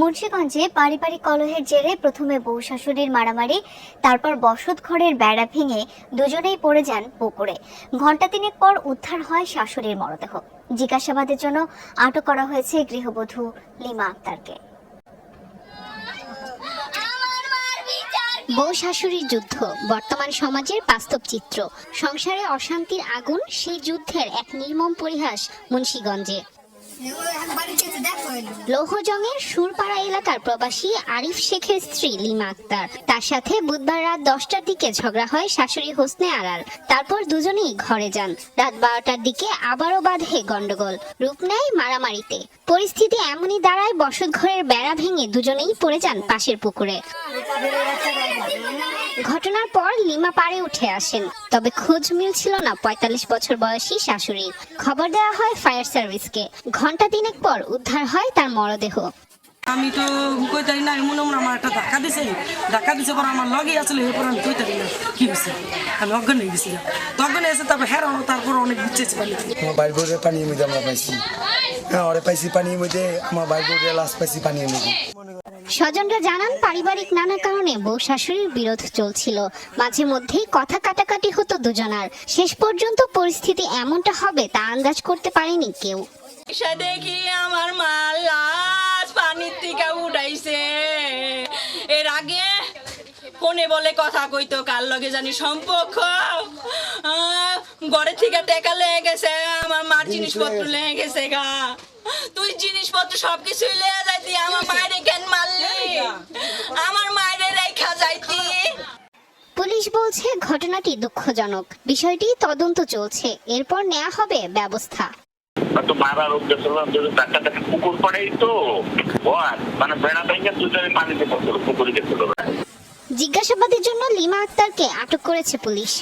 মুন্সিগঞ্জে পারিবারিক কলহের জেরে প্রথমে বউ শাশুড়ির মারামারি, তারপর বসত ঘরের বেড়া ভেঙে দুজনেই পড়ে যান পুকুরে। ঘণ্টা তিনেক পর উদ্ধার হয় শাশুড়ির মরদেহ। জিজ্ঞাসাবাদের জন্য আটক করা হয়েছে গৃহবধূ লিমা আক্তারকে। বউ শাশুড়ির যুদ্ধ, বর্তমান সমাজের বাস্তব চিত্র। সংসারে অশান্তির আগুন, সেই যুদ্ধের এক নির্মম পরিহাস মুন্সিগঞ্জে। লৌহজংয়ের সুরপাড়া এলাকার প্রবাসী আরিফ শেখের স্ত্রী লিমা আক্তার। তার সাথে বুধবার রাত দশটার দিকে ঝগড়া হয় শাশুড়ি হোসনে আড়াল তারপর দুজনেই ঘরে যান। রাত বারোটার দিকে আবারও বাঁধে গন্ডগোল। রূপ নেয় মারামারিতে। পরিস্থিতি এমনই দাঁড়ায় বসত ঘরের বেড়া ভেঙে দুজনেই পড়ে যান পাশের পুকুরে। ঘটনার পর লিমা পাড়ে উঠে আসেন। তবে খোঁজ মিলছিল না পঁয়তাল্লিশ বছর বয়সী শাশুড়ির। খবর দেওয়া হয় ফায়ার সার্ভিসকে। ঘণ্টা তিনেক পর উদ্ধার হয় তার মরদেহ। আমি তো কইতারি না মনে মনে আমার একটা ধাক্কা দিছে। ধাক্কা দিছে পর আমার লগে আসলে এরপর আমি কইতারি না কি হয়েছে আমি অজ্ঞান হয়ে গেছি তো অজ্ঞান এসে তারপর হেরানো তারপর অনেক বুঝেছি পানি আমার বাইর বোর্ডের পানির মধ্যে আমরা পাইছি। হ্যাঁ ওরে পাইছি পানির মধ্যে আমার বাইর বোর্ডের লাশ পাইছি পানির মধ্যে। স্বজনরা জানান, পারিবারিক নানা কারণে বউ শাশুড়ির বিরোধ চলছিল। মাঝে মধ্যেই কথা কাটাকাটি হতো দুজনার। শেষ পর্যন্ত পরিস্থিতি এমনটা হবে তা আন্দাজ করতে পারেনি কেউ। দেখি আমার মা পানির থেকে উঠাইছে। এর আগে ফোনে বলে কথা কইতো, কার লগে জানি সম্পর্ক? ঘরে থেকে টেকা লেগে গেছে আমার মার জিনিসপত্র লেগে গেছে গা। তুই জিনিসপত্র সব কিছুই লেগে যাইতি আমার মায়ের কেন মারলি। আমার মায়ের রেখা যাইতি। পুলিশ বলছে ঘটনাটি দুঃখজনক। বিষয়টি তদন্ত চলছে। এরপর নেওয়া হবে ব্যবস্থা। তো মারার উদ্দেশ্য যদি টাকা টাকা পুকুর পড়েই তো। বল মানে বেড়া ভেঙে দুজনে পানিতে পড়ছিল পুকুরে গেছিল। জিজ্ঞাসাবাদের জন্য লিমা আক্তারকে আটক করেছে পুলিশ।